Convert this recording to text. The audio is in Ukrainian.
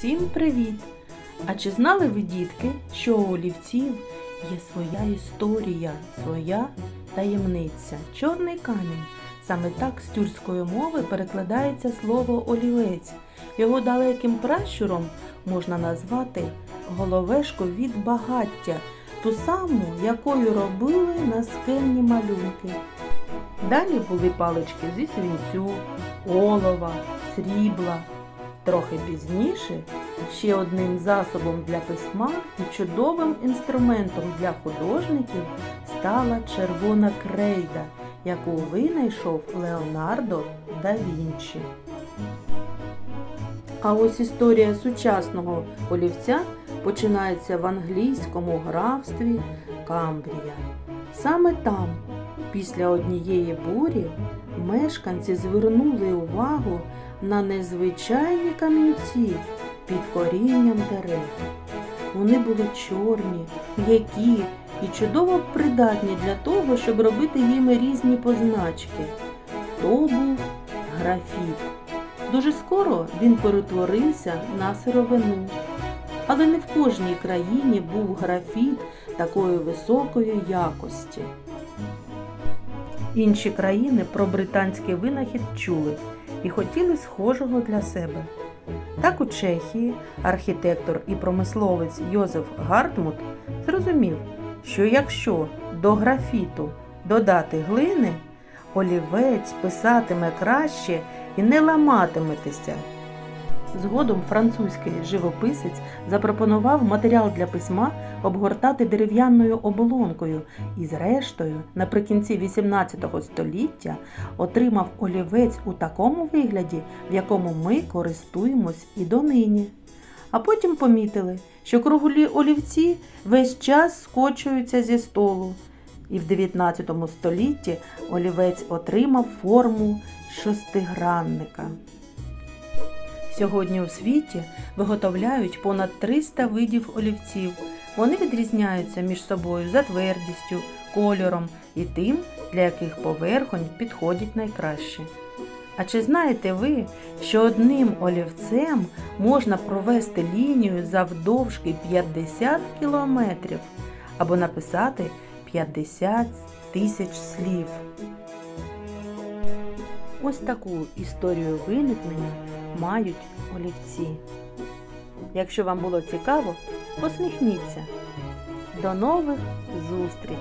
Всім привіт! А чи знали ви, дітки, що у олівців є своя історія, своя таємниця? Чорний камінь. Саме так з тюркської мови перекладається слово олівець. Його далеким пращуром можна назвати головешку від багаття, ту саму, якою робили наскельні малюнки. Далі були палички зі свинцю, олова, срібла. Трохи пізніше ще одним засобом для письма і чудовим інструментом для художників стала червона крейда, яку винайшов Леонардо да Вінчі. А ось історія сучасного олівця починається в англійському графстві Камбрія. Саме там, після однієї бурі, мешканці звернули увагу на незвичайні камінці під корінням дерев. Вони були чорні, м'які і чудово придатні для того, щоб робити їми різні позначки. То був графіт. Дуже скоро він перетворився на сировину. Але не в кожній країні був графіт такої високої якості. Інші країни про британський винахід чули і хотіли схожого для себе. Так у Чехії архітектор і промисловець Йозеф Гартмут зрозумів, що якщо до графіту додати глини, олівець писатиме краще і не ламатиметеся. Згодом французький живописець запропонував матеріал для письма обгортати дерев'яною оболонкою і, зрештою, наприкінці XVIII століття отримав олівець у такому вигляді, в якому ми користуємось і донині. А потім помітили, що круглі олівці весь час скочуються зі столу. І в 19 столітті олівець отримав форму шестигранника. Сьогодні у світі виготовляють понад 300 видів олівців. Вони відрізняються між собою за твердістю, кольором і тим, для яких поверхонь підходять найкраще. А чи знаєте ви, що одним олівцем можна провести лінію завдовжки 50 кілометрів або написати 50 тисяч слів? Ось таку історію виникнення мають олівці. Якщо вам було цікаво, посміхніться. До нових зустрічей!